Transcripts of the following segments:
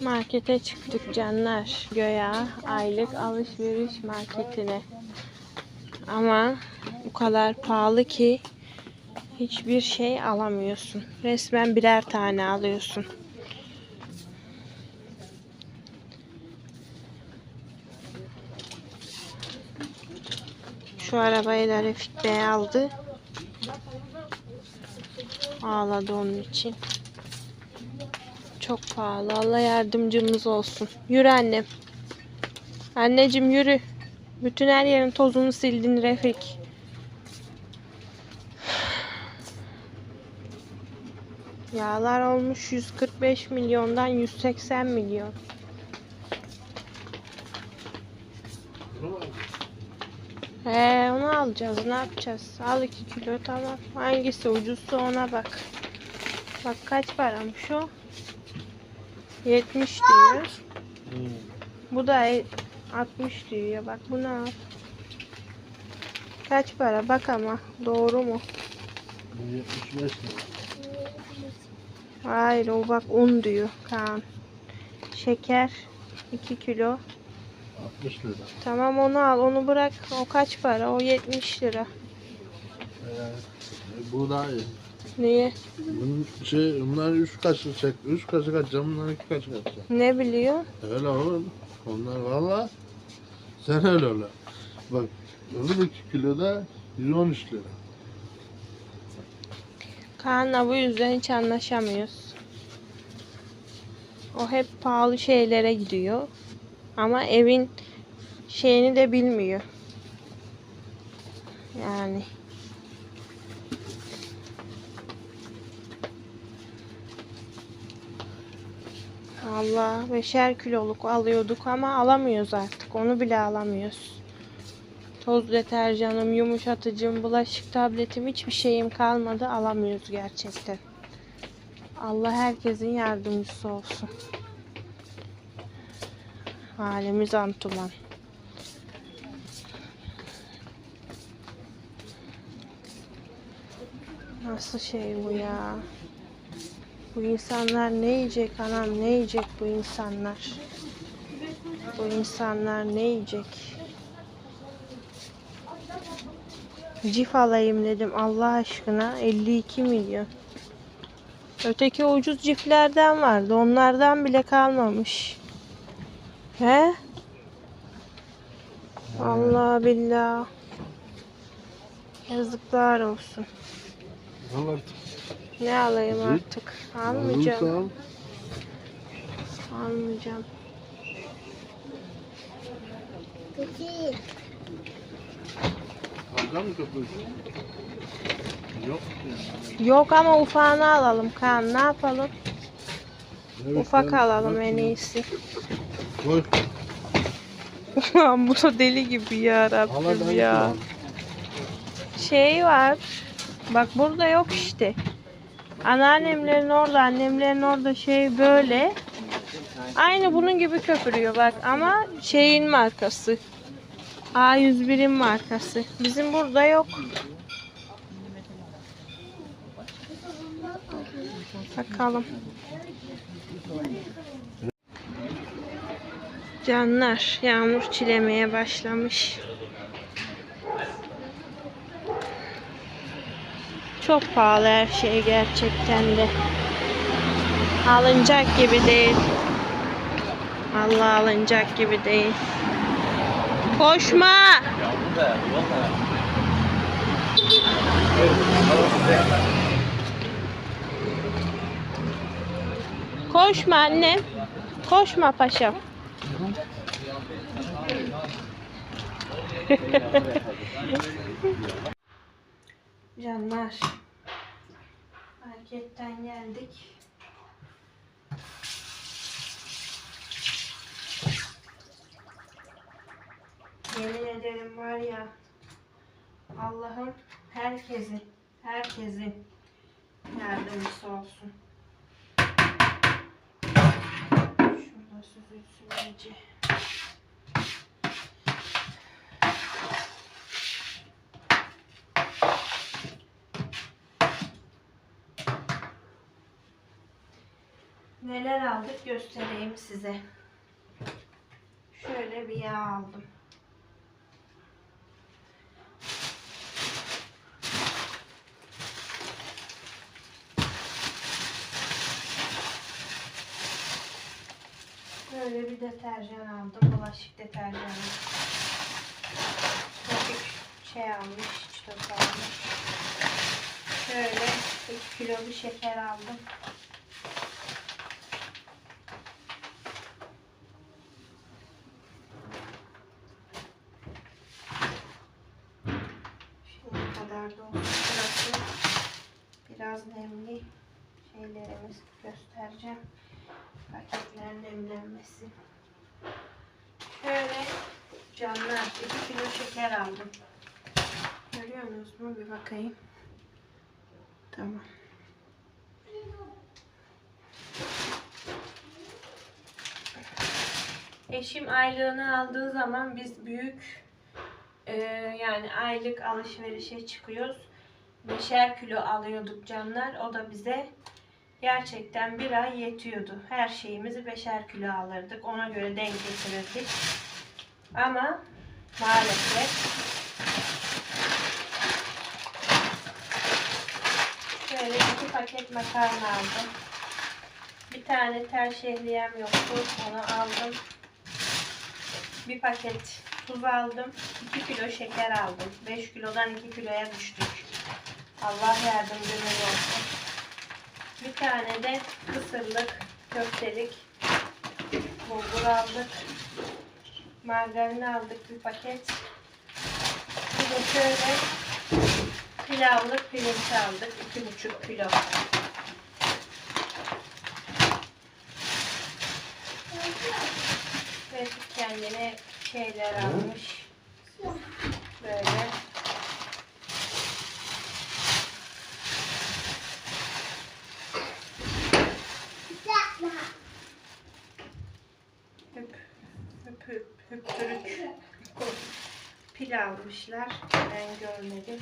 Markete çıktık canlar. Göya aylık alışveriş marketine. Ama bu kadar pahalı ki hiçbir şey alamıyorsun. Resmen birer tane alıyorsun. Şu arabayı da Refik Bey aldı. Ağladı onun için. Çok pahalı. Allah yardımcımız olsun. Yürü annem. Anneciğim yürü. Bütün her yerin tozunu sildin Refik. Yağlar olmuş 145 milyondan 180 milyon. He onu alacağız. Ne yapacağız? Al 2 kilo tamam. Hangisi ucuzsa ona bak. Bak kaç paramış o? 70 diyor. Bu da e- 60 diyor. Bak bunu al. Kaç para? Bak ama. Doğru mu? 75 lira. Hayır o bak un diyor Kaan. Şeker 2 kilo. 60 lira. Tamam onu al. Onu bırak. O kaç para? O 70 lira. Ee, bu iyi. Niye? Bunun şey, bunlar 3 kaşık çek. 3 kaşık atacağım, bunlar 2 kaşık atacağım. Ne biliyor? Öyle oğlum. Onlar valla. Sen öyle öyle. Bak, öbür 2 kiloda 113 lira. Kaan'la bu yüzden hiç anlaşamıyoruz. O hep pahalı şeylere gidiyor. Ama evin şeyini de bilmiyor. Yani. Allah beşer kiloluk alıyorduk ama alamıyoruz artık. Onu bile alamıyoruz. Toz deterjanım, yumuşatıcım, bulaşık tabletim hiçbir şeyim kalmadı. Alamıyoruz gerçekten. Allah herkesin yardımcısı olsun. Halimiz antuman. Nasıl şey bu ya? Bu insanlar ne yiyecek anam ne yiyecek bu insanlar? Bu insanlar ne yiyecek? Cif alayım dedim Allah aşkına 52 milyon. Öteki ucuz ciflerden vardı. Onlardan bile kalmamış. He? Allah billah. Yazıklar olsun. Al artık. Ne alayım Cif? artık? Almayacağım. Almayacağım. Alacak mı köpüğü? Yok. Yok ama ufağını alalım Kaan. Ne yapalım? Evet, Ufak ben- alalım bak en iyisi. Koy. Bu da deli gibi ya Rabbim ya. Şey var. Bak burada yok işte. Anneannemlerin orada, annemlerin orada şey böyle. Aynı bunun gibi köpürüyor bak ama şeyin markası. A101'in markası. Bizim burada yok. Bakalım. Canlar yağmur çilemeye başlamış. Çok pahalı her şey gerçekten de. Alınacak gibi değil. Allah alınacak gibi değil. Koşma. Koşma annem. Koşma paşam. Canlar. Marketten geldik. Yemin ederim var ya Allah'ım herkesin herkesin yardımcısı olsun. Şurada süzülsün iyice. Neler aldık göstereyim size. Şöyle bir yağ aldım. Böyle bir deterjan aldım. Bulaşık deterjanı. Trafik şey almış, çitos almış. Şöyle 2 kilo bir şeker aldım. Şimdi kadar da olsun. Burası biraz nemli şeylerimiz göstereceğim. Paketler nemlenmesi. Şöyle canlar 2 kilo şeker aldım. Görüyorsunuz mu? Bir bakayım. Tamam. Eşim aylığını aldığı zaman biz büyük e, yani aylık alışverişe çıkıyoruz. Beşer kilo alıyorduk canlar. O da bize gerçekten bir ay yetiyordu. Her şeyimizi beşer kilo alırdık. Ona göre denk getirirdik. Ama maalesef şöyle iki paket makarna aldım. Bir tane tel şehriyem yoktu. Onu aldım. Bir paket tuz aldım. 2 kilo şeker aldım. 5 kilodan 2 kiloya düştük. Allah yardımcımız olsun. Bir tane de kısırlık, köftelik bulgur aldık. Margarin aldık bir paket. Bir de şöyle pilavlık pirinç aldık. 2,5 kilo. Ve kendine şeyler almış. Böyle. Hüp, hüptürük pil almışlar. Ben görmedim.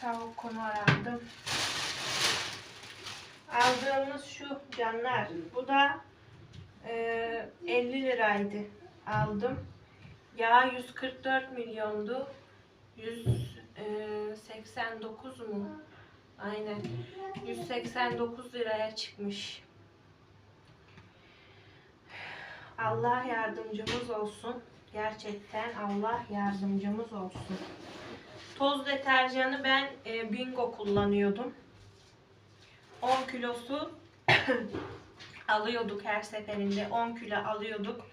Tavuk konor aldım. Aldığımız şu canlar. Bu da e, 50 liraydı. Aldım. Yağ 144 milyondu. 189 mu? Aynen. 189 liraya çıkmış. Allah yardımcımız olsun. Gerçekten Allah yardımcımız olsun. Toz deterjanı ben e, Bingo kullanıyordum. 10 kilosu alıyorduk her seferinde. 10 kilo alıyorduk.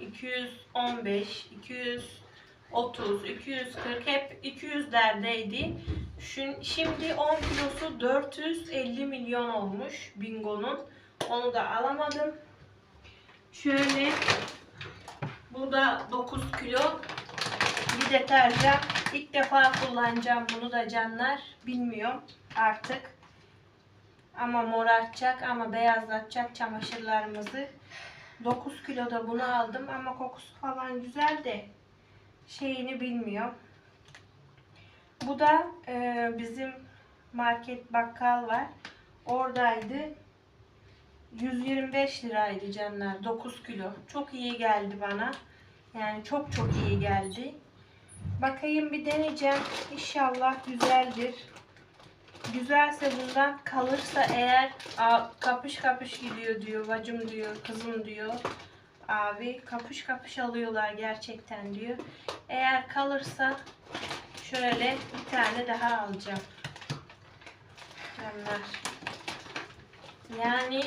215, 230, 240 hep 200'lerdeydi. Şun- Şimdi 10 kilosu 450 milyon olmuş Bingo'nun. Onu da alamadım. Şöyle bu da 9 kilo bir deterjan. İlk defa kullanacağım bunu da canlar. Bilmiyorum artık. Ama morartacak ama beyazlatacak çamaşırlarımızı. 9 kilo da bunu aldım ama kokusu falan güzel de şeyini bilmiyorum. Bu da e, bizim market bakkal var. Oradaydı. 125 liraydı canlar. 9 kilo. Çok iyi geldi bana. Yani çok çok iyi geldi. Bakayım bir deneyeceğim. İnşallah güzeldir. Güzelse bundan kalırsa eğer "Aa, kapış kapış gidiyor diyor. Bacım diyor. Kızım diyor. Abi kapış kapış alıyorlar gerçekten diyor. Eğer kalırsa şöyle bir tane daha alacağım. Canlar. Yani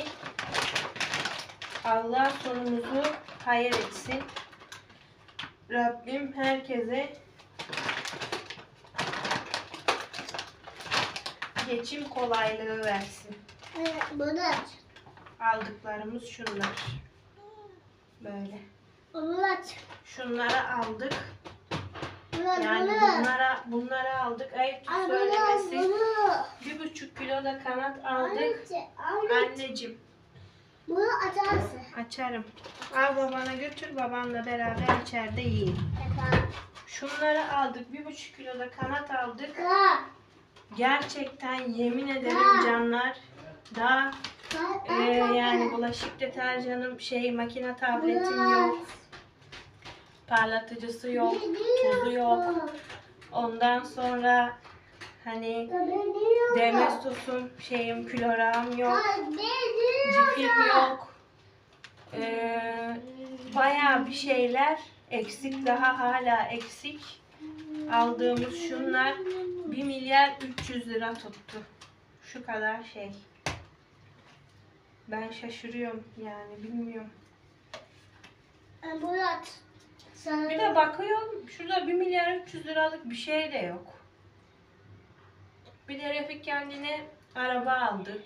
Allah sonumuzu hayır etsin. Rabbim herkese geçim kolaylığı versin. Bunu aç. Aldıklarımız şunlar. Böyle. Bunu aç. Şunları aldık. Yani bunlara bunları aldık. Ayıp söylemesi. Bir buçuk kilo da kanat aldık. Anne, anne. Anneciğim Bunu açarsın. açarım. Al babana götür babanla beraber içeride yiyin. Efendim. Şunları aldık. Bir buçuk kilo da kanat aldık. Ka. Gerçekten yemin ederim Ha. canlar daha Ka. Ee, yani bulaşık deterjanım şey makine tabletim yok. Parlatıcısı yok. Tuzu yok. Ondan sonra hani Demestos'um şeyim klorağım yok. Cifim yok. Ee, bayağı bir şeyler eksik daha hala eksik. Aldığımız şunlar 1 milyar 300 lira tuttu. Şu kadar şey. Ben şaşırıyorum yani bilmiyorum. Murat. Sana Bir de bakıyorum şurada 1 milyar 300 liralık bir şey de yok. Bir de Refik kendine araba aldı.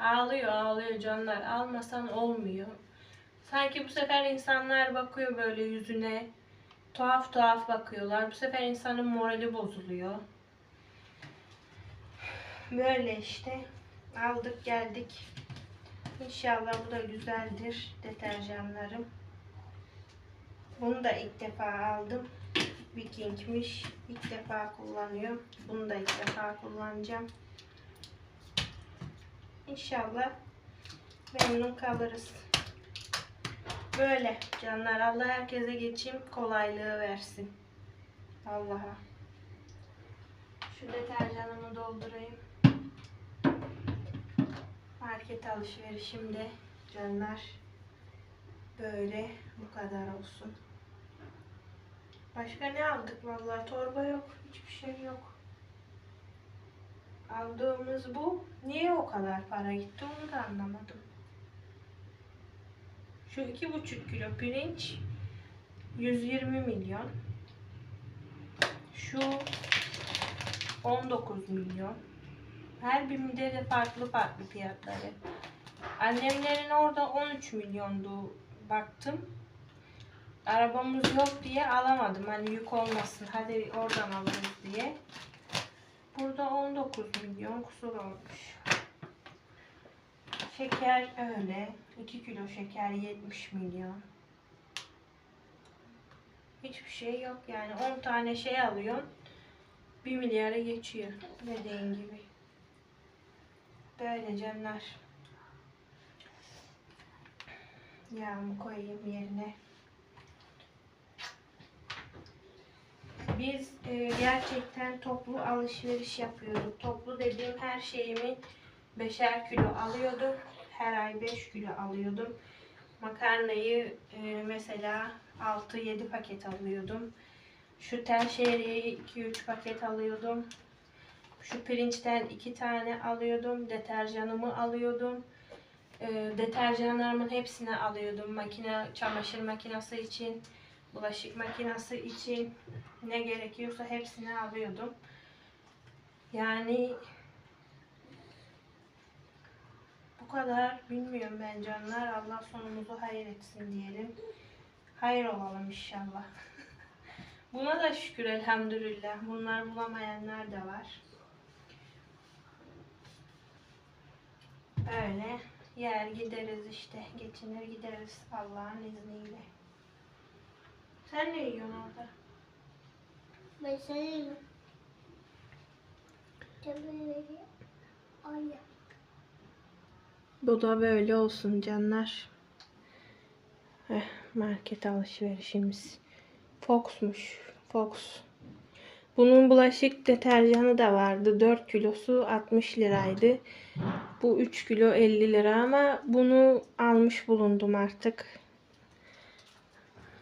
Ağlıyor ağlıyor canlar. Almasan olmuyor. Sanki bu sefer insanlar bakıyor böyle yüzüne. Tuhaf tuhaf bakıyorlar. Bu sefer insanın morali bozuluyor. Böyle işte. Aldık geldik. İnşallah bu da güzeldir deterjanlarım. Bunu da ilk defa aldım. Viking'miş. İlk defa kullanıyorum. Bunu da ilk defa kullanacağım. İnşallah memnun kalırız. Böyle canlar. Allah herkese geçim kolaylığı versin. Allah'a. Şu deterjanımı doldurayım. Market alışverişimde canlar böyle bu kadar olsun. Başka ne aldık vallahi torba yok. Hiçbir şey yok. Aldığımız bu. Niye o kadar para gitti onu da anlamadım. Şu iki buçuk kilo pirinç 120 milyon. Şu 19 milyon. Her birinde de farklı farklı fiyatları. Annemlerin orada 13 milyondu baktım. Arabamız yok diye alamadım. Hani yük olmasın. Hadi oradan alırız diye. Burada 19 milyon kusur olmuş. Şeker öyle. 2 kilo şeker 70 milyon. Hiçbir şey yok yani. 10 tane şey alıyorsun. 1 milyara geçiyor. Dediğin gibi. Böyle canlar. Yağımı koyayım yerine. Biz e, gerçekten toplu alışveriş yapıyorduk. Toplu dediğim her şeyimi beşer kilo alıyordum. Her ay 5 kilo alıyordum. Makarnayı e, mesela 6-7 paket alıyordum. Şu tel şehriyeyi 2-3 paket alıyordum. Şu pirinçten 2 tane alıyordum. Deterjanımı alıyordum. E, deterjanlarımın hepsini alıyordum. Makine, çamaşır makinesi için, bulaşık makinesi için ne gerekiyorsa hepsini alıyordum. Yani bu kadar bilmiyorum ben canlar. Allah sonumuzu hayır etsin diyelim. Hayır olalım inşallah. Buna da şükür elhamdülillah. Bunlar bulamayanlar da var. Öyle yer gideriz işte. Geçinir gideriz Allah'ın izniyle. Sen ne yiyorsun orada? Ben. Tabii. Ay. Bu da böyle olsun canlar. Eh, market alışverişimiz. Fox'muş. Fox. Bunun bulaşık deterjanı da vardı. 4 kilosu 60 liraydı. Bu 3 kilo 50 lira ama bunu almış bulundum artık.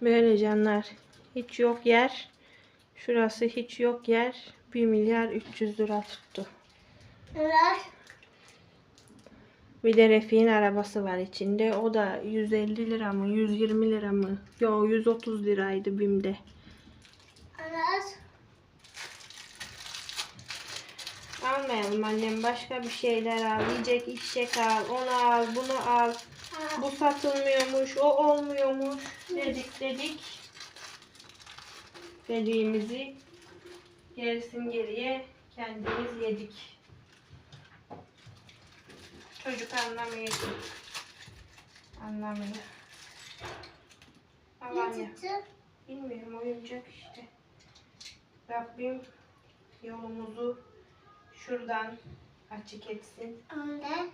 Böyle canlar. Hiç yok yer. Şurası hiç yok yer. 1 milyar 300 lira tuttu. Murat. Bir de Refik'in arabası var içinde. O da 150 lira mı 120 lira mı? Yo 130 liraydı BİM'de. Murat. Almayalım annem başka bir şeyler al. Yiyecek içecek al. Onu al bunu al. Bu satılmıyormuş o olmuyormuş. Dedik dedik. Dediğimizi gerisin geriye kendimiz yedik. Çocuk anlamıyor. Anlamıyor. Ne çıktı? Bilmiyorum oyuncak işte. Rabbim yolumuzu şuradan açık etsin. Anne.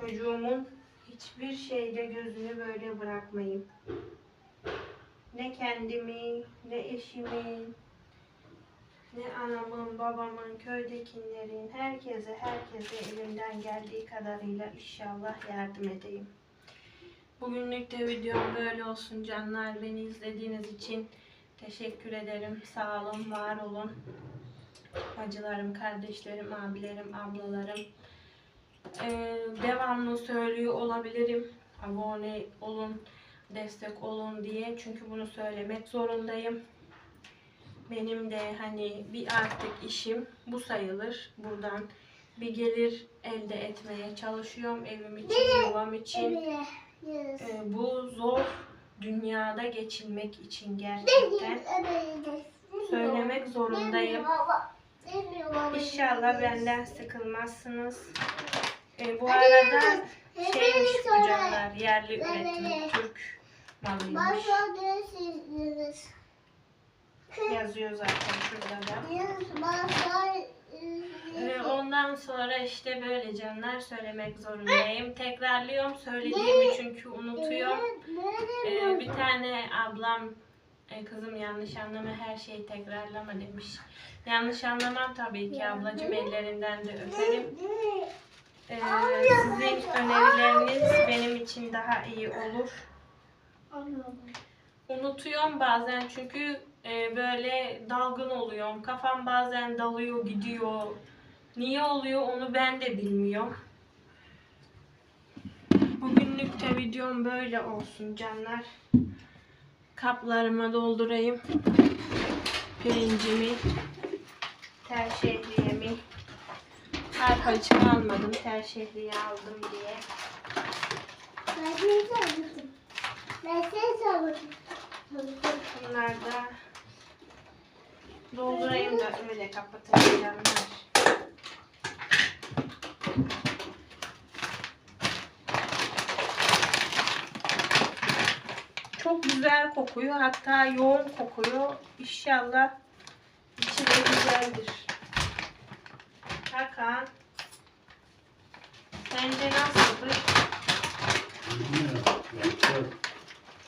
çocuğumun hiçbir şeyde gözünü böyle bırakmayayım. Ne kendimi, ne eşimin, ne anamın, babamın, köydekilerin, herkese, herkese elimden geldiği kadarıyla inşallah yardım edeyim. Bugünlük de videom böyle olsun canlar. Beni izlediğiniz için teşekkür ederim. Sağ olun, var olun. Bacılarım, kardeşlerim, abilerim, ablalarım. Ee, devamlı söylüyor olabilirim. Abone olun, destek olun diye. Çünkü bunu söylemek zorundayım. Benim de hani bir artık işim bu sayılır. Buradan bir gelir elde etmeye çalışıyorum. Evim için, yuvam için. Ee, bu zor dünyada geçinmek için gerçekten söylemek zorundayım. İnşallah benden sıkılmazsınız. Ee, bu arada şeymiş bu canlar yerli üretim Türk malıymış. Yazıyor zaten şurada da. Ee, ondan sonra işte böyle canlar söylemek zorundayım. Tekrarlıyorum söylediğimi çünkü unutuyorum. Ee, bir tane ablam e, kızım yanlış anlama her şeyi tekrarlama demiş. Yanlış anlamam tabii ki ablacığım ellerinden de öperim. Ee, sizin önerileriniz benim için daha iyi olur. Unutuyorum bazen çünkü e, böyle dalgın oluyorum. Kafam bazen dalıyor gidiyor. Niye oluyor onu ben de bilmiyorum. Bugünlük de videom böyle olsun canlar. Kaplarıma doldurayım. Pirincimi, tel şehriyemi. Arpacık almadım, tel şehriye aldım diye. Bunlar da doldurayım da öyle kapatayım canlar. Çok güzel kokuyor. Hatta yoğun kokuyor. İnşallah içi de güzeldir. Hakan. Sence nasıldır?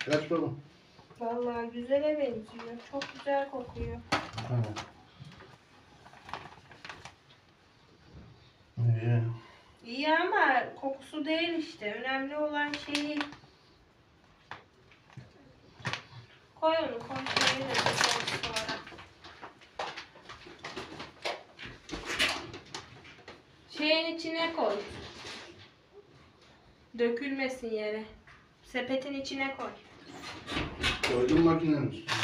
Kaç baba? Vallahi güzele benziyor. Çok güzel kokuyor. İyi. İyi ama kokusu değil işte. Önemli olan şeyi koy onu koy şeyi de güzel sonra. Şeyin içine koy. Dökülmesin yere. Sepetin içine koy. Koydum makinenin üstüne.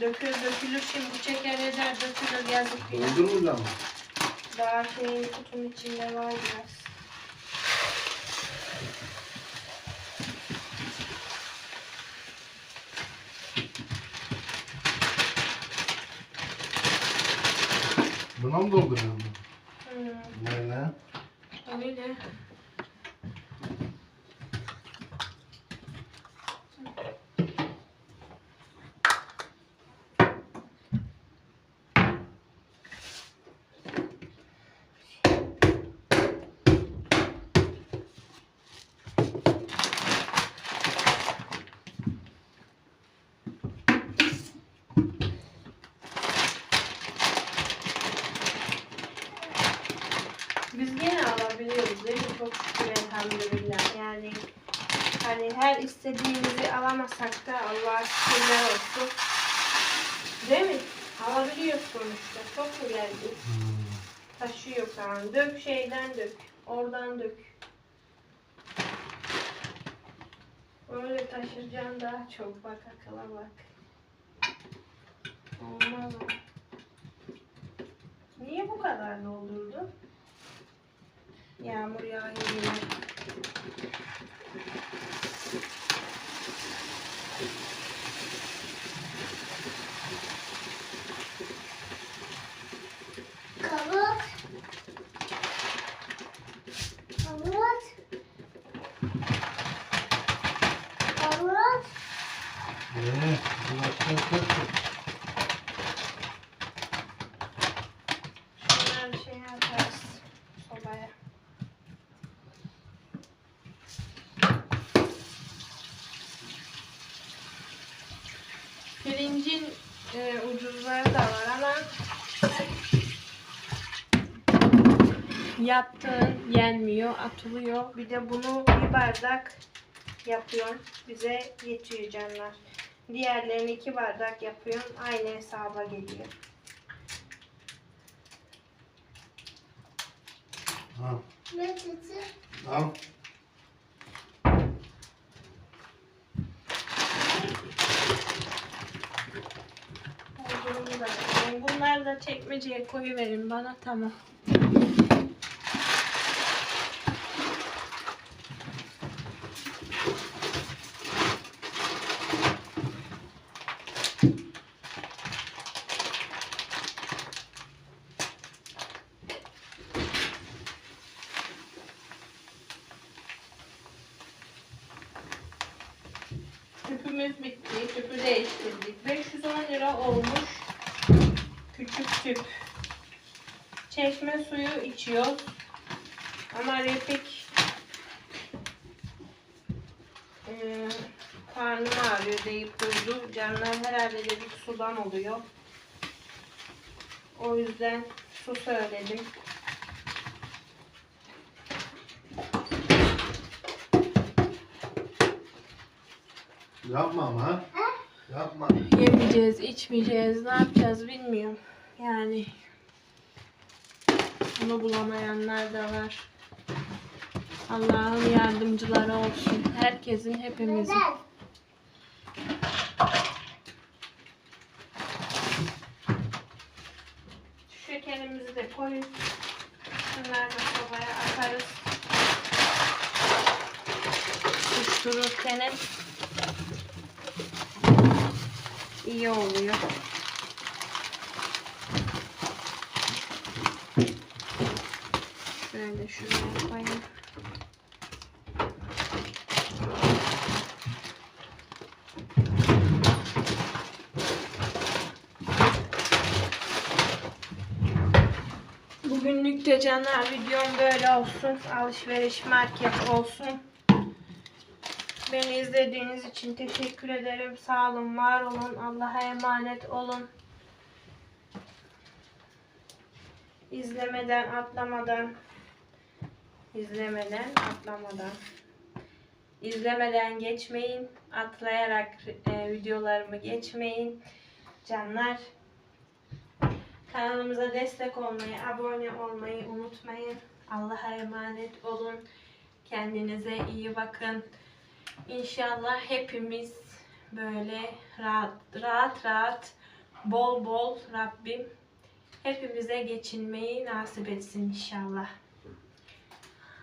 Dökül dökülür şimdi çeker eder dökülür yazık günah. Doldurmayacağım mı? Daha şeyin kutunun içinde var biraz. Buna mı dolduruyorum? Hmm, Böyle. öyle. Biz yine alabiliyoruz değil mi? Çok şükür elhamdülillah. Yani hani her istediğimizi alamasak da Allah'a şükürler olsun. Değil mi? Alabiliyoruz sonuçta. Çok güzel bir taşıyor falan. Dök şeyden dök. Oradan dök. Böyle taşıracaksın daha çok. Bak akıla bak. Olmaz o. Niye bu kadar doldurdun? Yağmur yağıyor yine. Kavut. Kavut. Kavut. Ee, bulaşıklar kaç? Şunları şey yaparız sobaya. İncin e, ucuzları da var ama yaptığın yenmiyor, atılıyor. Bir de bunu bir bardak yapıyorsun. Bize yetiyor canlar. Diğerlerini iki bardak yapıyorsun. Aynı hesaba geliyor. Ne dedi? Al. Bunları da çekmeceye koyuverin bana tamam. Küçük tüp. Çeşme suyu içiyor. Ama Refik eee karnım ağrıyor deyip durdu. Canlar herhalde dedik sudan oluyor. O yüzden su söyledim. Yapma ama. Yapma. Yemeyeceğiz, içmeyeceğiz, ne yapacağız bilmiyorum. Yani bunu bulamayanlar da var. Allah'ın yardımcıları olsun. Herkesin, hepimizin. Şekerimizi de koyup şunları da sobaya atarız. Tuttururken hep iyi oluyor. Şöyle şuraya koyayım. Bugünlük de canlar videom böyle olsun. Alışveriş market olsun. Beni izlediğiniz için teşekkür ederim. Sağ olun, var olun. Allah'a emanet olun. İzlemeden, atlamadan izlemeden, atlamadan izlemeden geçmeyin. Atlayarak e, videolarımı geçmeyin. Canlar Kanalımıza destek olmayı, abone olmayı unutmayın. Allah'a emanet olun. Kendinize iyi bakın. İnşallah hepimiz böyle rahat rahat, rahat bol bol Rabbim hepimize geçinmeyi nasip etsin inşallah.